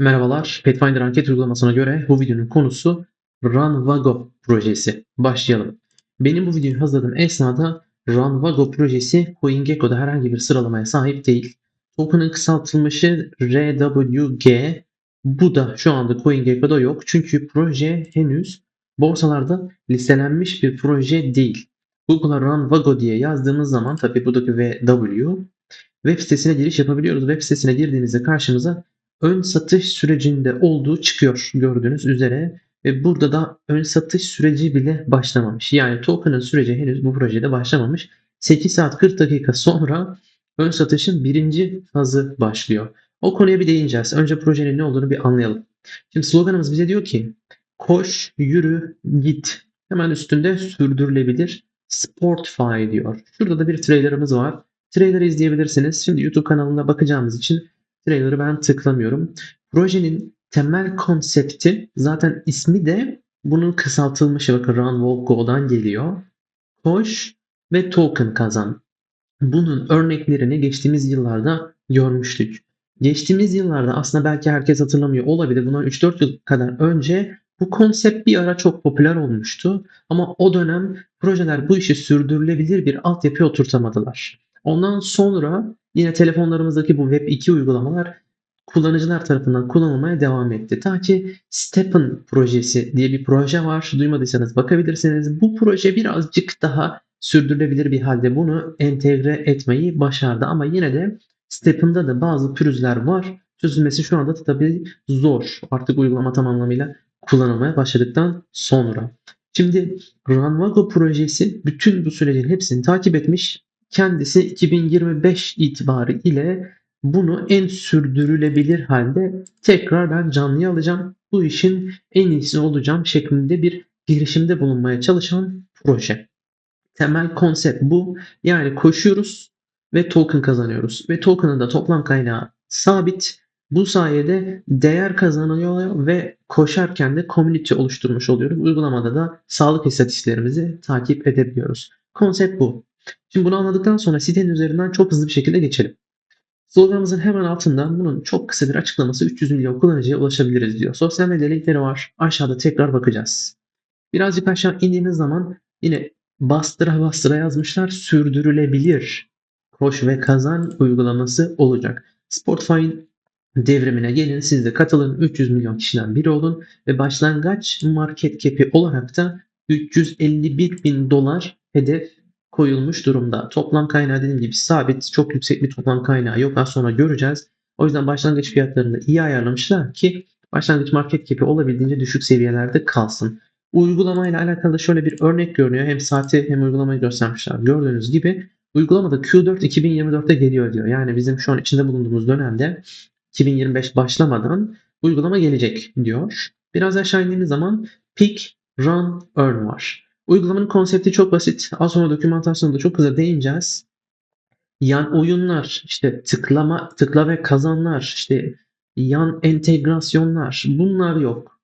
Merhabalar, Pathfinder anket uygulamasına göre bu videonun konusu Runvago projesi. Başlayalım. Benim bu videoyu hazırladığım esnada Runvago projesi CoinGecko'da herhangi bir sıralamaya sahip değil. Token'ın kısaltılmışı RWG. Bu da şu anda CoinGecko'da yok. Çünkü proje henüz borsalarda listelenmiş bir proje değil. Google'a Runvago diye yazdığımız zaman tabii buradaki VW web sitesine giriş yapabiliyoruz. Web sitesine girdiğimizde karşımıza ön satış sürecinde olduğu çıkıyor gördüğünüz üzere. Ve burada da ön satış süreci bile başlamamış. Yani token'ın süreci henüz bu projede başlamamış. 8 saat 40 dakika sonra ön satışın birinci fazı başlıyor. O konuya bir değineceğiz. Önce projenin ne olduğunu bir anlayalım. Şimdi sloganımız bize diyor ki koş, yürü, git. Hemen üstünde sürdürülebilir Sportify diyor. Şurada da bir trailerımız var. Trailer'ı izleyebilirsiniz. Şimdi YouTube kanalına bakacağımız için trailer'ı ben tıklamıyorum. Projenin temel konsepti zaten ismi de bunun kısaltılmışı bakın Run Walk Go'dan geliyor. Koş ve token kazan. Bunun örneklerini geçtiğimiz yıllarda görmüştük. Geçtiğimiz yıllarda aslında belki herkes hatırlamıyor olabilir. Bundan 3-4 yıl kadar önce bu konsept bir ara çok popüler olmuştu. Ama o dönem projeler bu işi sürdürülebilir bir altyapı oturtamadılar. Ondan sonra yine telefonlarımızdaki bu Web2 uygulamalar kullanıcılar tarafından kullanılmaya devam etti. Ta ki Steppen projesi diye bir proje var. Duymadıysanız bakabilirsiniz. Bu proje birazcık daha sürdürülebilir bir halde bunu entegre etmeyi başardı. Ama yine de Steppen'da da bazı pürüzler var. Çözülmesi şu anda tabii zor. Artık uygulama tam anlamıyla kullanılmaya başladıktan sonra. Şimdi Runwago projesi bütün bu sürecin hepsini takip etmiş. Kendisi 2025 itibarı ile bunu en sürdürülebilir halde tekrar ben canlıya alacağım. Bu işin en iyisi olacağım şeklinde bir girişimde bulunmaya çalışan proje. Temel konsept bu. Yani koşuyoruz ve token kazanıyoruz. Ve token'ın da toplam kaynağı sabit. Bu sayede değer kazanıyor ve koşarken de community oluşturmuş oluyoruz. Uygulamada da sağlık istatistiklerimizi takip edebiliyoruz. Konsept bu. Şimdi bunu anladıktan sonra sitenin üzerinden çok hızlı bir şekilde geçelim. Sloganımızın hemen altında bunun çok kısa bir açıklaması 300 milyon kullanıcıya ulaşabiliriz diyor. Sosyal medya linkleri var. Aşağıda tekrar bakacağız. Birazcık aşağı indiğiniz zaman yine bastıra bastıra yazmışlar sürdürülebilir koş ve kazan uygulaması olacak. Spotify'ın devrimine gelin siz de katılın 300 milyon kişiden biri olun ve başlangıç market cap'i olarak da 351 bin dolar hedef koyulmuş durumda. Toplam kaynağı dediğim gibi sabit çok yüksek bir toplam kaynağı yok az sonra göreceğiz. O yüzden başlangıç fiyatlarını iyi ayarlamışlar ki başlangıç market cap'i olabildiğince düşük seviyelerde kalsın. Uygulamayla alakalı şöyle bir örnek görünüyor. Hem saati hem uygulamayı göstermişler. Gördüğünüz gibi uygulamada Q4 2024'te geliyor diyor. Yani bizim şu an içinde bulunduğumuz dönemde 2025 başlamadan uygulama gelecek diyor. Biraz aşağı indiğimiz zaman Pick, Run, Earn var. Uygulamanın konsepti çok basit. Az sonra dokümantasyonda çok hızlı değineceğiz. Yan oyunlar, işte tıklama, tıkla ve kazanlar, işte yan entegrasyonlar bunlar yok.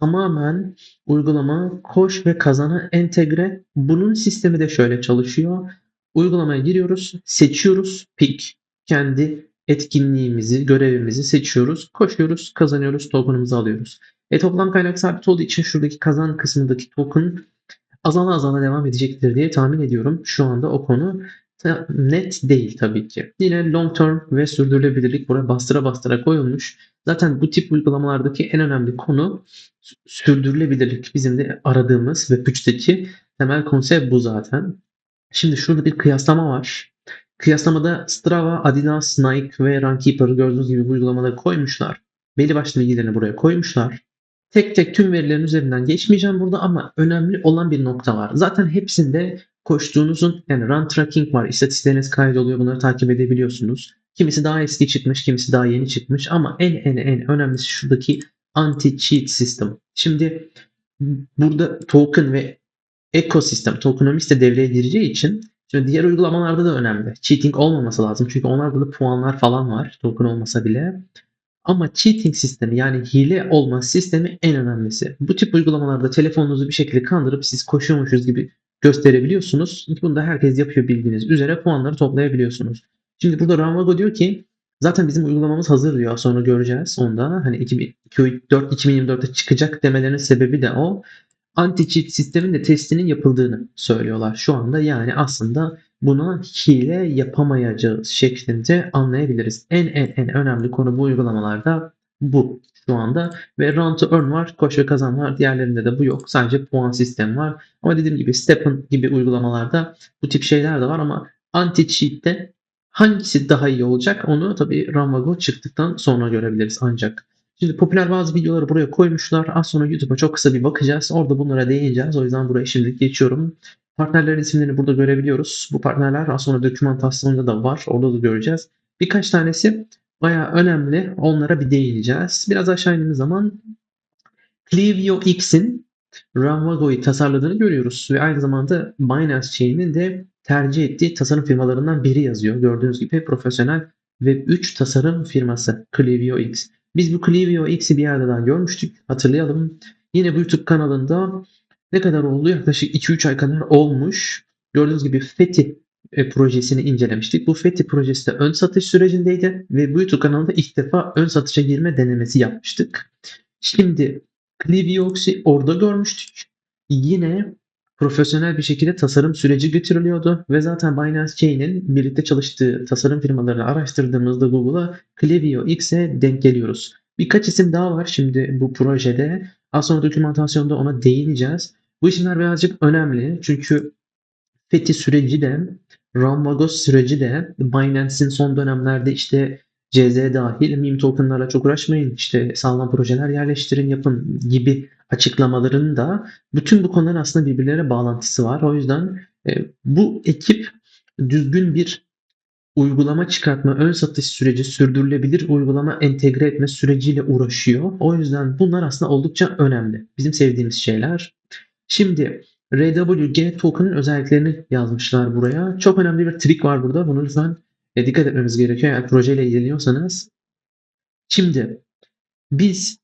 Tamamen uygulama koş ve kazana entegre. Bunun sistemi de şöyle çalışıyor. Uygulamaya giriyoruz, seçiyoruz, pick. Kendi etkinliğimizi, görevimizi seçiyoruz, koşuyoruz, kazanıyoruz, token'ımızı alıyoruz. E toplam kaynak sabit olduğu için şuradaki kazan kısmındaki token azala azala devam edecektir diye tahmin ediyorum. Şu anda o konu net değil tabii ki. Yine long term ve sürdürülebilirlik buraya bastıra bastıra koyulmuş. Zaten bu tip uygulamalardaki en önemli konu sürdürülebilirlik. Bizim de aradığımız ve güçteki temel konsept bu zaten. Şimdi şurada bir kıyaslama var. Kıyaslamada Strava, Adidas, Nike ve Runkeeper'ı gördüğünüz gibi bu uygulamaları koymuşlar. Belli başlı bilgilerini buraya koymuşlar. Tek tek tüm verilerin üzerinden geçmeyeceğim burada ama önemli olan bir nokta var. Zaten hepsinde koştuğunuzun yani run tracking var. İstatistikleriniz kaydoluyor. Bunları takip edebiliyorsunuz. Kimisi daha eski çıkmış, kimisi daha yeni çıkmış ama en en en önemlisi şuradaki anti-cheat system. Şimdi burada token ve ekosistem, tokenomics de devreye gireceği için şimdi diğer uygulamalarda da önemli. Cheating olmaması lazım. Çünkü onlarda da puanlar falan var. Token olmasa bile. Ama cheating sistemi yani hile olma sistemi en önemlisi. Bu tip uygulamalarda telefonunuzu bir şekilde kandırıp siz koşuyormuşuz gibi gösterebiliyorsunuz. Bunu da herkes yapıyor bildiğiniz üzere puanları toplayabiliyorsunuz. Şimdi burada Ramago diyor ki Zaten bizim uygulamamız hazır diyor. Sonra göreceğiz onu da. Hani 2004 2024'te çıkacak demelerinin sebebi de o. Anti-cheat sistemin de testinin yapıldığını söylüyorlar şu anda. Yani aslında buna hile yapamayacağız şeklinde anlayabiliriz. En en en önemli konu bu uygulamalarda bu şu anda ve run to earn var, koş ve kazan var. Diğerlerinde de bu yok. Sadece puan sistemi var. Ama dediğim gibi Step'n gibi uygulamalarda bu tip şeyler de var ama anti-cheat'te hangisi daha iyi olacak onu tabii Ramago çıktıktan sonra görebiliriz ancak. Şimdi popüler bazı videoları buraya koymuşlar. Az sonra YouTube'a çok kısa bir bakacağız. Orada bunlara değineceğiz. O yüzden buraya şimdilik geçiyorum. Partnerlerin isimlerini burada görebiliyoruz. Bu partnerler az sonra dokümantasyonunda da var. Orada da göreceğiz. Birkaç tanesi bayağı önemli. Onlara bir değineceğiz. Biraz aşağı indiğimiz zaman Clivio X'in Ramago'yu tasarladığını görüyoruz. Ve aynı zamanda Binance Chain'in de tercih ettiği tasarım firmalarından biri yazıyor. Gördüğünüz gibi profesyonel Web3 tasarım firması Clivio X. Biz bu Clivio X'i bir yerde daha görmüştük. Hatırlayalım. Yine bu YouTube kanalında ne kadar oldu? Yaklaşık 2-3 ay kadar olmuş. Gördüğünüz gibi FETI e, projesini incelemiştik. Bu FETI projesi de ön satış sürecindeydi ve bu YouTube kanalında ilk defa ön satışa girme denemesi yapmıştık. Şimdi Clivio X'i orada görmüştük. Yine profesyonel bir şekilde tasarım süreci götürülüyordu ve zaten Binance Chain'in birlikte çalıştığı tasarım firmalarını araştırdığımızda Google'a Clivio X'e denk geliyoruz. Birkaç isim daha var şimdi bu projede. Az sonra dokümantasyonda ona değineceğiz. Bu isimler birazcık önemli çünkü FETI süreci de Ramvagos süreci de Binance'in son dönemlerde işte CZ dahil meme tokenlarla çok uğraşmayın işte sağlam projeler yerleştirin yapın gibi açıklamaların da bütün bu konuların aslında birbirlerine bağlantısı var. O yüzden e, bu ekip düzgün bir uygulama çıkartma, ön satış süreci, sürdürülebilir uygulama entegre etme süreciyle uğraşıyor. O yüzden bunlar aslında oldukça önemli. Bizim sevdiğimiz şeyler. Şimdi RWG token'ın özelliklerini yazmışlar buraya. Çok önemli bir trik var burada. Bunu lütfen e, dikkat etmemiz gerekiyor eğer projeyle ilgileniyorsanız. Şimdi biz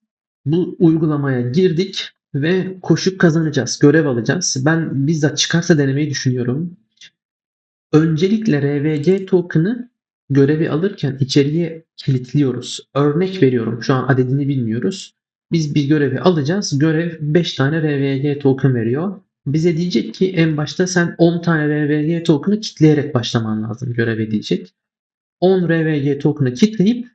bu uygulamaya girdik ve koşup kazanacağız, görev alacağız. Ben bizzat çıkarsa denemeyi düşünüyorum. Öncelikle RVG token'ı görevi alırken içeriye kilitliyoruz. Örnek veriyorum. Şu an adedini bilmiyoruz. Biz bir görevi alacağız. Görev 5 tane RVG token veriyor. Bize diyecek ki en başta sen 10 tane RVG token'ı kitleyerek başlaman lazım görev diyecek. 10 RVG token'ı kitleyip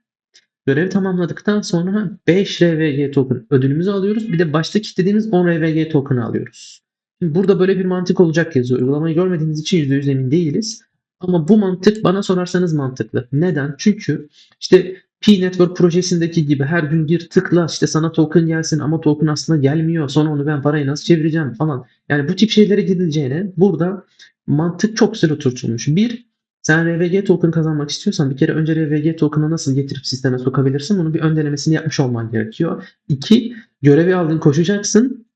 görevi tamamladıktan sonra 5 RVG token ödülümüzü alıyoruz. Bir de başta kitlediğimiz 10 RVG token'ı alıyoruz. Şimdi burada böyle bir mantık olacak yazıyor. Uygulamayı görmediğimiz için %100 emin değiliz. Ama bu mantık bana sorarsanız mantıklı. Neden? Çünkü işte P-Network projesindeki gibi her gün gir tıkla işte sana token gelsin ama token aslında gelmiyor. Sonra onu ben parayı nasıl çevireceğim falan. Yani bu tip şeylere gidileceğine burada mantık çok güzel oturtulmuş. Bir, sen RVG token kazanmak istiyorsan bir kere önce RVG token'ı nasıl getirip sisteme sokabilirsin? Bunu bir ön denemesini yapmış olman gerekiyor. İki, görevi aldın koşacaksın.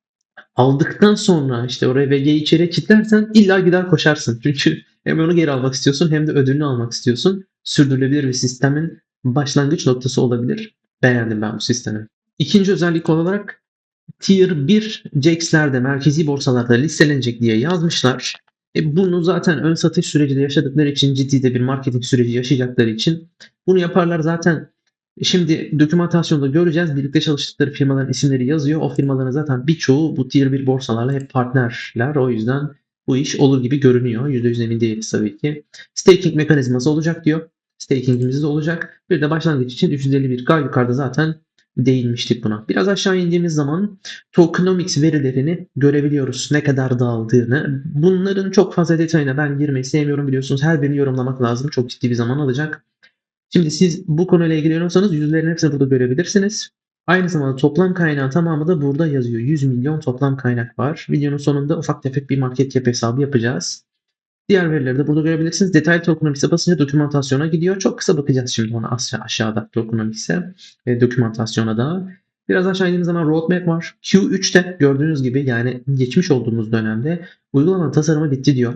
Aldıktan sonra işte o RVG'yi içeriye kilitlersen illa gider koşarsın. Çünkü hem onu geri almak istiyorsun hem de ödülünü almak istiyorsun. Sürdürülebilir bir sistemin başlangıç noktası olabilir. Beğendim ben bu sistemi. İkinci özellik olarak Tier 1 JAX'lerde merkezi borsalarda listelenecek diye yazmışlar. E bunu zaten ön satış süreci yaşadıkları için ciddi de bir marketing süreci yaşayacakları için bunu yaparlar zaten. Şimdi dokümantasyonda göreceğiz. Birlikte çalıştıkları firmaların isimleri yazıyor. O firmaların zaten birçoğu bu tier 1 borsalarla hep partnerler. O yüzden bu iş olur gibi görünüyor. %100 emin değiliz tabii ki. Staking mekanizması olacak diyor. Stakingimiz de olacak. Bir de başlangıç için 351K yukarıda zaten değinmiştik buna. Biraz aşağı indiğimiz zaman tokenomics verilerini görebiliyoruz. Ne kadar dağıldığını. Bunların çok fazla detayına ben girmeyi sevmiyorum biliyorsunuz. Her birini yorumlamak lazım. Çok ciddi bir zaman alacak. Şimdi siz bu konuyla ilgileniyorsanız yüzlerin hepsini burada görebilirsiniz. Aynı zamanda toplam kaynağı tamamı da burada yazıyor. 100 milyon toplam kaynak var. Videonun sonunda ufak tefek bir market cap hesabı yapacağız. Diğer verileri de burada görebilirsiniz. Detaylı tokenomics'e basınca dokümantasyona gidiyor. Çok kısa bakacağız şimdi ona aşağı, aşağıda tokenomics'e ve dokümantasyona da. Biraz aşağı indiğimiz zaman roadmap var. Q3'te gördüğünüz gibi yani geçmiş olduğumuz dönemde uygulamanın tasarımı bitti diyor.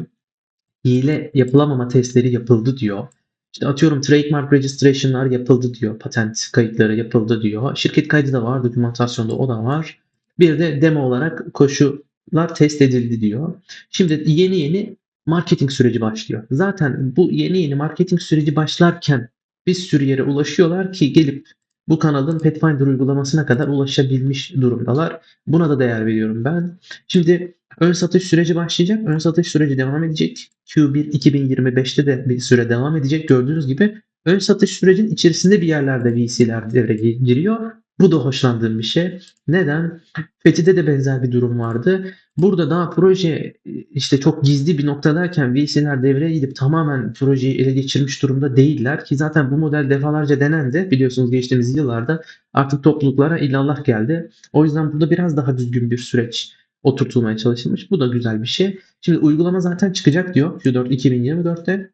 Hile yapılamama testleri yapıldı diyor. İşte atıyorum trademark registration'lar yapıldı diyor. Patent kayıtları yapıldı diyor. Şirket kaydı da var. Dokümantasyonda o da var. Bir de demo olarak koşullar test edildi diyor. Şimdi yeni yeni marketing süreci başlıyor. Zaten bu yeni yeni marketing süreci başlarken bir sürü yere ulaşıyorlar ki gelip bu kanalın Pathfinder uygulamasına kadar ulaşabilmiş durumdalar. Buna da değer veriyorum ben. Şimdi ön satış süreci başlayacak. Ön satış süreci devam edecek. Q1 2025'te de bir süre devam edecek. Gördüğünüz gibi ön satış sürecin içerisinde bir yerlerde VC'ler devreye giriyor. Bu da hoşlandığım bir şey. Neden? Fethi'de de benzer bir durum vardı. Burada daha proje işte çok gizli bir noktadayken VC'ler devreye gidip tamamen projeyi ele geçirmiş durumda değiller ki zaten bu model defalarca denendi. Biliyorsunuz geçtiğimiz yıllarda artık topluluklara illallah geldi. O yüzden burada biraz daha düzgün bir süreç oturtulmaya çalışılmış. Bu da güzel bir şey. Şimdi uygulama zaten çıkacak diyor Q4 2024'te.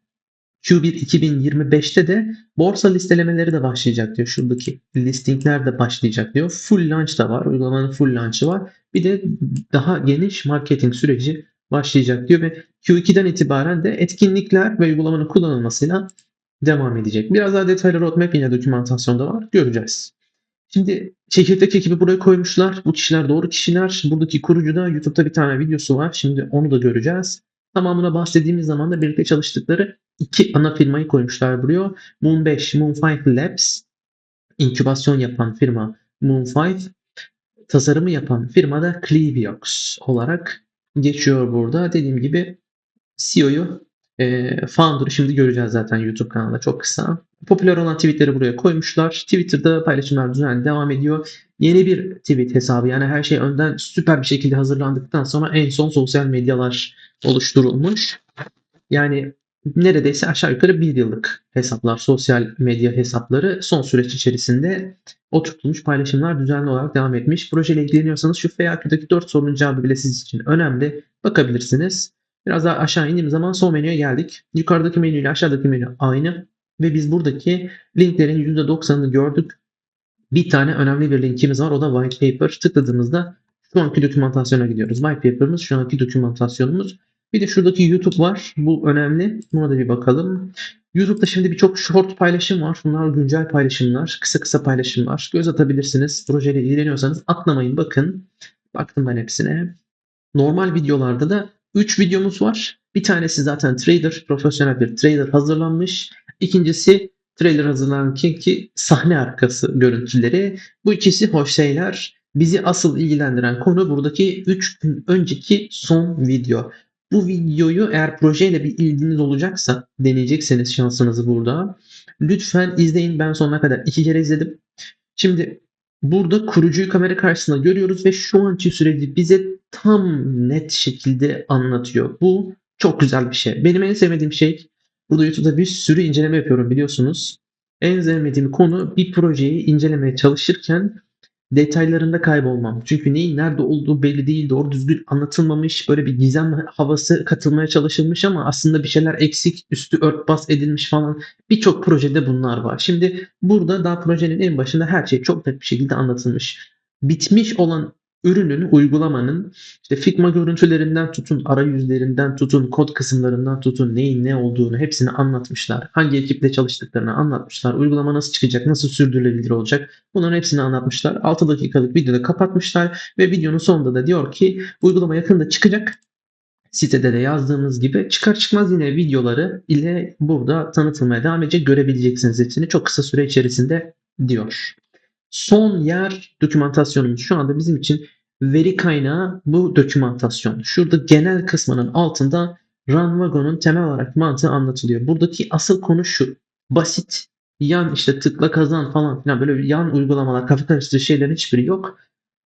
Q1 2025'te de borsa listelemeleri de başlayacak diyor. Şuradaki listingler de başlayacak diyor. Full launch da var. Uygulamanın full launch'ı var. Bir de daha geniş marketing süreci başlayacak diyor ve Q2'den itibaren de etkinlikler ve uygulamanın kullanılmasıyla devam edecek. Biraz daha detaylı roadmap yine dokümantasyonda var. Göreceğiz. Şimdi çekirdek ekibi buraya koymuşlar. Bu kişiler doğru kişiler. Buradaki kurucuda YouTube'da bir tane videosu var. Şimdi onu da göreceğiz. Tamamına bahsettiğimiz zaman da birlikte çalıştıkları iki ana firmayı koymuşlar buraya. Moon 5, Moon 5 Labs, inkübasyon yapan firma Moon 5, tasarımı yapan firma da Cleviox olarak geçiyor burada. Dediğim gibi CEO'yu e, founder'ı şimdi göreceğiz zaten YouTube kanalında çok kısa. Popüler olan tweetleri buraya koymuşlar. Twitter'da paylaşımlar düzenli devam ediyor. Yeni bir tweet hesabı yani her şey önden süper bir şekilde hazırlandıktan sonra en son sosyal medyalar oluşturulmuş. Yani neredeyse aşağı yukarı bir yıllık hesaplar, sosyal medya hesapları son süreç içerisinde oturtulmuş paylaşımlar düzenli olarak devam etmiş. Projeyle ilgileniyorsanız şu FAQ'daki 4 sorunun cevabı bile siz için önemli. Bakabilirsiniz. Biraz daha aşağı indiğim zaman son menüye geldik. Yukarıdaki menü ile aşağıdaki menü aynı. Ve biz buradaki linklerin %90'ını gördük. Bir tane önemli bir linkimiz var. O da white paper. Tıkladığımızda şu anki dokümantasyona gidiyoruz. White paper'ımız şu anki dokümantasyonumuz. Bir de şuradaki YouTube var. Bu önemli. Buna da bir bakalım. YouTube'da şimdi birçok short paylaşım var. Bunlar güncel paylaşımlar. Kısa kısa paylaşımlar. Göz atabilirsiniz. Projeyle ilgileniyorsanız atlamayın. Bakın. Baktım ben hepsine. Normal videolarda da 3 videomuz var. Bir tanesi zaten trailer. Profesyonel bir trailer hazırlanmış. İkincisi trailer hazırlanırken ki sahne arkası görüntüleri. Bu ikisi hoş şeyler. Bizi asıl ilgilendiren konu buradaki 3 gün önceki son video. Bu videoyu eğer projeyle bir ilginiz olacaksa deneyecekseniz şansınızı burada. Lütfen izleyin. Ben sonuna kadar iki kere izledim. Şimdi burada kurucuyu kamera karşısında görüyoruz ve şu anki süreci bize tam net şekilde anlatıyor. Bu çok güzel bir şey. Benim en sevmediğim şey burada YouTube'da bir sürü inceleme yapıyorum biliyorsunuz. En sevmediğim konu bir projeyi incelemeye çalışırken detaylarında kaybolmam. Çünkü neyin nerede olduğu belli değil, doğru düzgün anlatılmamış, böyle bir gizem havası katılmaya çalışılmış ama aslında bir şeyler eksik, üstü örtbas edilmiş falan. Birçok projede bunlar var. Şimdi burada daha projenin en başında her şey çok net bir şekilde anlatılmış. Bitmiş olan ürünün, uygulamanın işte Figma görüntülerinden tutun, arayüzlerinden tutun, kod kısımlarından tutun, neyin ne olduğunu hepsini anlatmışlar. Hangi ekiple çalıştıklarını anlatmışlar. Uygulama nasıl çıkacak, nasıl sürdürülebilir olacak bunların hepsini anlatmışlar. 6 dakikalık videoda kapatmışlar ve videonun sonunda da diyor ki uygulama yakında çıkacak. Sitede de yazdığımız gibi çıkar çıkmaz yine videoları ile burada tanıtılmaya devam edecek görebileceksiniz hepsini çok kısa süre içerisinde diyor. Son yer dokümantasyonumuz şu anda bizim için veri kaynağı bu dokümantasyon. Şurada genel kısmının altında Runwagon'un temel olarak mantığı anlatılıyor. Buradaki asıl konu şu. Basit yan işte tıkla kazan falan filan böyle yan uygulamalar kafa karıştırıcı şeylerin hiçbiri yok.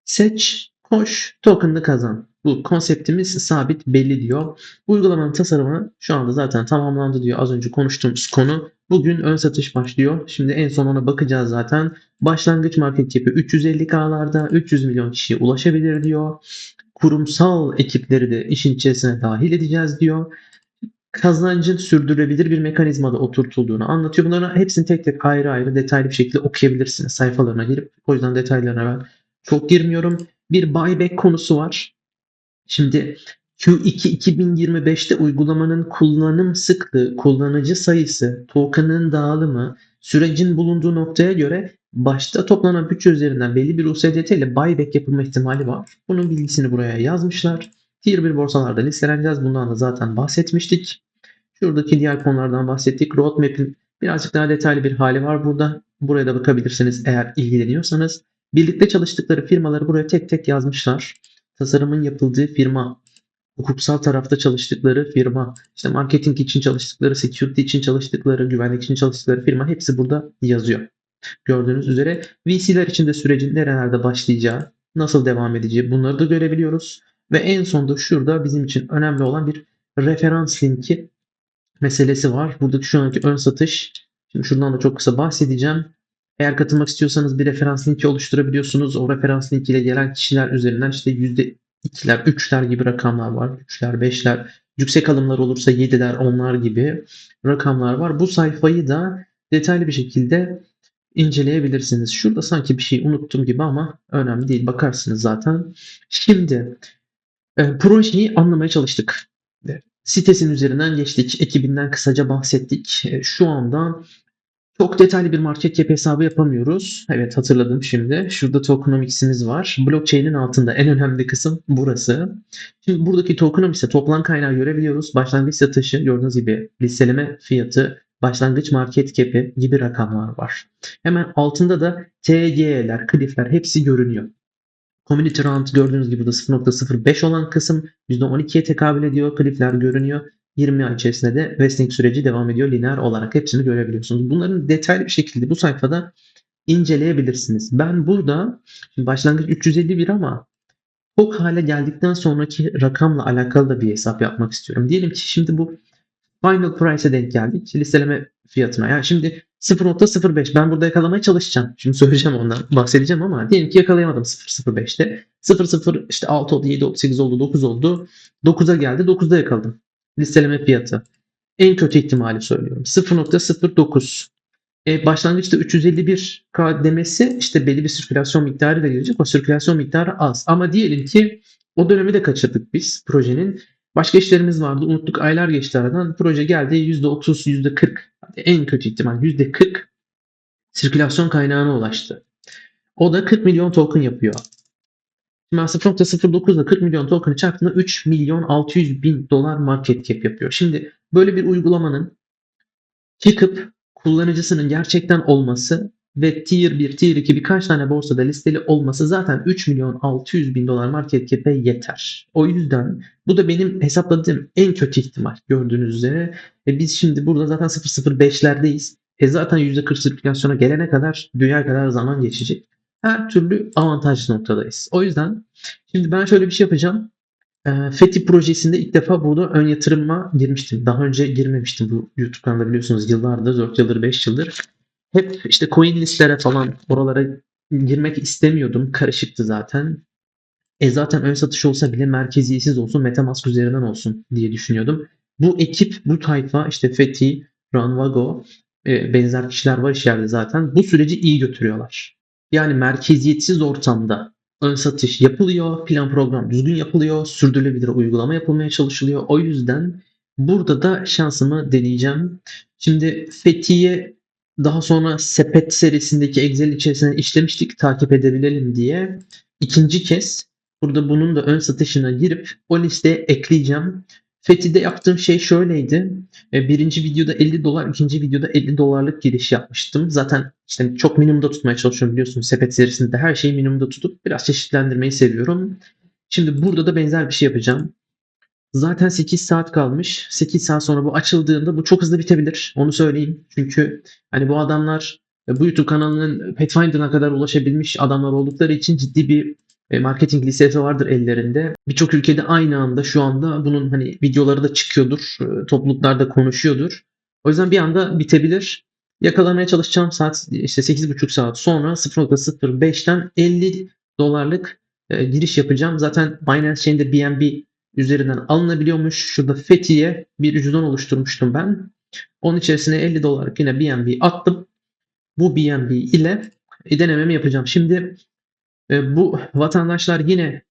Seç, koş, token'ını kazan. Bu konseptimiz sabit belli diyor. Uygulamanın tasarımı şu anda zaten tamamlandı diyor. Az önce konuştuğumuz konu. Bugün ön satış başlıyor. Şimdi en son ona bakacağız zaten. Başlangıç market tipi 350K'larda 300 milyon kişiye ulaşabilir diyor. Kurumsal ekipleri de işin içerisine dahil edeceğiz diyor. Kazancın sürdürülebilir bir mekanizmada oturtulduğunu anlatıyor. Bunların hepsini tek tek ayrı ayrı detaylı bir şekilde okuyabilirsiniz sayfalarına girip. O yüzden detaylarına ben çok girmiyorum. Bir buyback konusu var. Şimdi Q2 2025'te uygulamanın kullanım sıklığı, kullanıcı sayısı, token'ın dağılımı, sürecin bulunduğu noktaya göre başta toplanan bütçe üzerinden belli bir USDT ile buyback yapılma ihtimali var. Bunun bilgisini buraya yazmışlar. Tier 1 borsalarda listeleneceğiz. Bundan da zaten bahsetmiştik. Şuradaki diğer konulardan bahsettik. Roadmap'in Birazcık daha detaylı bir hali var burada. Buraya da bakabilirsiniz eğer ilgileniyorsanız. Birlikte çalıştıkları firmaları buraya tek tek yazmışlar. Tasarımın yapıldığı firma, hukuksal tarafta çalıştıkları firma, işte marketing için çalıştıkları, security için çalıştıkları, güvenlik için çalıştıkları firma hepsi burada yazıyor. Gördüğünüz üzere VC'ler için de sürecin nerelerde başlayacağı, nasıl devam edeceği bunları da görebiliyoruz. Ve en sonunda şurada bizim için önemli olan bir referans linki meselesi var. Buradaki şu anki ön satış. Şimdi şuradan da çok kısa bahsedeceğim. Eğer katılmak istiyorsanız bir referans linki oluşturabiliyorsunuz. O referans linkiyle gelen kişiler üzerinden işte %2'ler, 3'ler gibi rakamlar var. 3'ler, 5'ler. Yüksek alımlar olursa 7'ler, 10'lar gibi rakamlar var. Bu sayfayı da detaylı bir şekilde inceleyebilirsiniz. Şurada sanki bir şey unuttum gibi ama önemli değil. Bakarsınız zaten. Şimdi e, projeyi anlamaya çalıştık. Sitesinin üzerinden geçtik. Ekibinden kısaca bahsettik. E, Şu anda çok detaylı bir market cap hesabı yapamıyoruz. Evet hatırladım şimdi. Şurada tokenomics'imiz var. Blockchain'in altında en önemli kısım burası. Şimdi buradaki tokenomics'e toplam kaynağı görebiliyoruz. Başlangıç satışı gördüğünüz gibi listeleme fiyatı, başlangıç market cap'i gibi rakamlar var. Hemen altında da TG'ler, cliff'ler hepsi görünüyor. Community round gördüğünüz gibi burada 0.05 olan kısım %12'ye tekabül ediyor. Cliff'ler görünüyor. 20 ay içerisinde de vesting süreci devam ediyor lineer olarak. Hepsini görebiliyorsunuz. Bunların detaylı bir şekilde bu sayfada inceleyebilirsiniz. Ben burada başlangıç 351 ama çok hale geldikten sonraki rakamla alakalı da bir hesap yapmak istiyorum. Diyelim ki şimdi bu final price'e denk geldik. Listeleme fiyatına. Yani şimdi 0.05 ben burada yakalamaya çalışacağım. Şimdi söyleyeceğim ondan bahsedeceğim ama diyelim ki yakalayamadım 0.05'te. 0.0 işte 6 oldu, 7 oldu, 8 oldu, 9 oldu. 9'a geldi. 9'da yakaladım. Listeleme fiyatı. En kötü ihtimali söylüyorum. 0.09. E, başlangıçta 351K demesi işte belli bir sirkülasyon miktarı da. O sirkülasyon miktarı az. Ama diyelim ki o dönemi de kaçırdık biz projenin. Başka işlerimiz vardı. Unuttuk. Aylar geçti aradan. Proje geldi. %30, %40. En kötü ihtimal %40 sirkülasyon kaynağına ulaştı. O da 40 milyon token yapıyor. Ben 0.09 ile 40 milyon token'ı çarptığında 3 milyon 600 bin dolar market cap yapıyor. Şimdi böyle bir uygulamanın çıkıp kullanıcısının gerçekten olması ve tier 1, tier 2 birkaç tane borsada listeli olması zaten 3 milyon 600 bin dolar market cap'e yeter. O yüzden bu da benim hesapladığım en kötü ihtimal gördüğünüz üzere. Ve biz şimdi burada zaten 0.05'lerdeyiz. E zaten %40 sirkülasyona gelene kadar dünya kadar zaman geçecek. Her türlü avantajlı noktadayız. O yüzden şimdi ben şöyle bir şey yapacağım. E, FETI projesinde ilk defa burada ön yatırıma girmiştim. Daha önce girmemiştim bu YouTube kanalda biliyorsunuz yıllardır, 4 yıldır, 5 yıldır. Hep işte coin listlere falan oralara girmek istemiyordum. Karışıktı zaten. E zaten ön satış olsa bile merkeziyetsiz olsun, Metamask üzerinden olsun diye düşünüyordum. Bu ekip, bu tayfa işte Fethi, Ranvago e, benzer kişiler var içeride zaten. Bu süreci iyi götürüyorlar. Yani merkeziyetsiz ortamda ön satış yapılıyor, plan program düzgün yapılıyor, sürdürülebilir uygulama yapılmaya çalışılıyor. O yüzden burada da şansımı deneyeceğim. Şimdi Fethi'ye daha sonra sepet serisindeki Excel içerisine işlemiştik takip edebilelim diye. İkinci kez burada bunun da ön satışına girip o listeye ekleyeceğim. Fethi'de yaptığım şey şöyleydi. E, Birinci videoda 50 dolar, ikinci videoda 50 dolarlık giriş yapmıştım. Zaten işte çok minimumda tutmaya çalışıyorum biliyorsunuz. Sepet serisinde her şeyi minimumda tutup biraz çeşitlendirmeyi seviyorum. Şimdi burada da benzer bir şey yapacağım. Zaten 8 saat kalmış. 8 saat sonra bu açıldığında bu çok hızlı bitebilir. Onu söyleyeyim. Çünkü hani bu adamlar e, bu YouTube kanalının Pathfinder'ına kadar ulaşabilmiş adamlar oldukları için ciddi bir marketing listesi vardır ellerinde. Birçok ülkede aynı anda şu anda bunun hani videoları da çıkıyordur. e, Topluluklarda konuşuyordur. O yüzden bir anda bitebilir. Yakalamaya çalışacağım saat işte 8,5 saat sonra 0.05'ten 50 dolarlık e, giriş yapacağım. Zaten Binance Chain'de BNB üzerinden alınabiliyormuş. Şurada Fethiye bir cüzdan oluşturmuştum ben. Onun içerisine 50 dolarlık yine BNB attım. Bu BNB ile denememi yapacağım. Şimdi e, bu vatandaşlar yine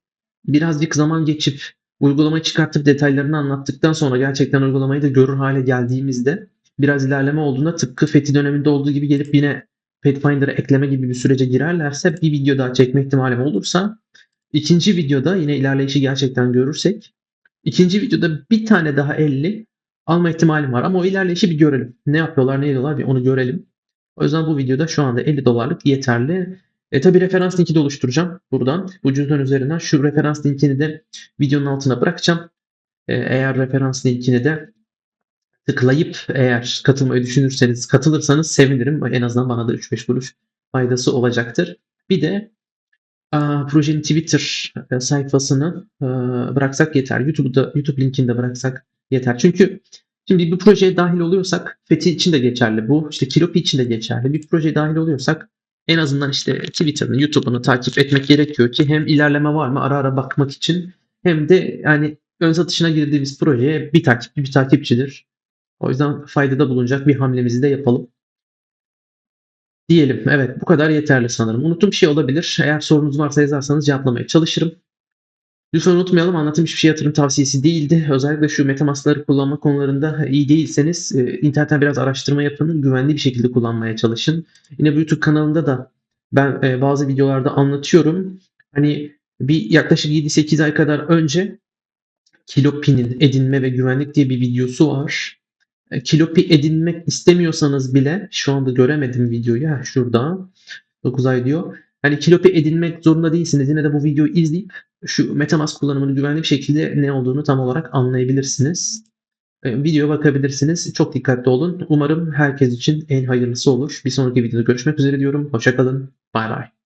birazcık zaman geçip uygulamayı çıkartıp detaylarını anlattıktan sonra gerçekten uygulamayı da görür hale geldiğimizde biraz ilerleme olduğunda tıpkı Fethi döneminde olduğu gibi gelip yine Pathfinder'a ekleme gibi bir sürece girerlerse bir video daha çekme ihtimalim olursa ikinci videoda yine ilerleyişi gerçekten görürsek ikinci videoda bir tane daha 50 alma ihtimalim var. Ama o ilerleyişi bir görelim. Ne yapıyorlar, ne ediyorlar bir onu görelim. O yüzden bu videoda şu anda 50 dolarlık yeterli. E tabi referans linki de oluşturacağım buradan. Bu cüzdan üzerinden şu referans linkini de videonun altına bırakacağım. E, eğer referans linkini de tıklayıp eğer katılmayı düşünürseniz katılırsanız sevinirim. En azından bana da 3-5 kuruş faydası olacaktır. Bir de a, projenin Twitter e, sayfasını e, bıraksak yeter. YouTube'da YouTube linkini de bıraksak yeter. Çünkü şimdi bir projeye dahil oluyorsak Fethi için de geçerli bu. İşte Kilopi için de geçerli. Bir projeye dahil oluyorsak en azından işte Twitter'ını, YouTube'unu takip etmek gerekiyor ki hem ilerleme var mı ara ara bakmak için hem de yani ön satışına girdiğimiz projeye bir takipçi bir takipçidir. O yüzden faydada bulunacak bir hamlemizi de yapalım. Diyelim. Evet bu kadar yeterli sanırım. Unuttuğum şey olabilir. Eğer sorunuz varsa yazarsanız cevaplamaya çalışırım. Lütfen unutmayalım anlatım hiçbir şey yatırım tavsiyesi değildi. Özellikle şu Metamask'ları kullanma konularında iyi değilseniz e, internetten biraz araştırma yapın. Güvenli bir şekilde kullanmaya çalışın. Yine bu YouTube kanalında da ben e, bazı videolarda anlatıyorum. Hani bir yaklaşık 7-8 ay kadar önce Kilopin'in edinme ve güvenlik diye bir videosu var. E, Kilopi edinmek istemiyorsanız bile şu anda göremedim videoyu. Ha, şurada 9 ay diyor. Hani Kilopi edinmek zorunda değilsiniz. Yine de bu videoyu izleyip şu Metamask kullanımını güvenli bir şekilde ne olduğunu tam olarak anlayabilirsiniz. E, videoya bakabilirsiniz. Çok dikkatli olun. Umarım herkes için en hayırlısı olur. Bir sonraki videoda görüşmek üzere diyorum. Hoşçakalın. Bay bay.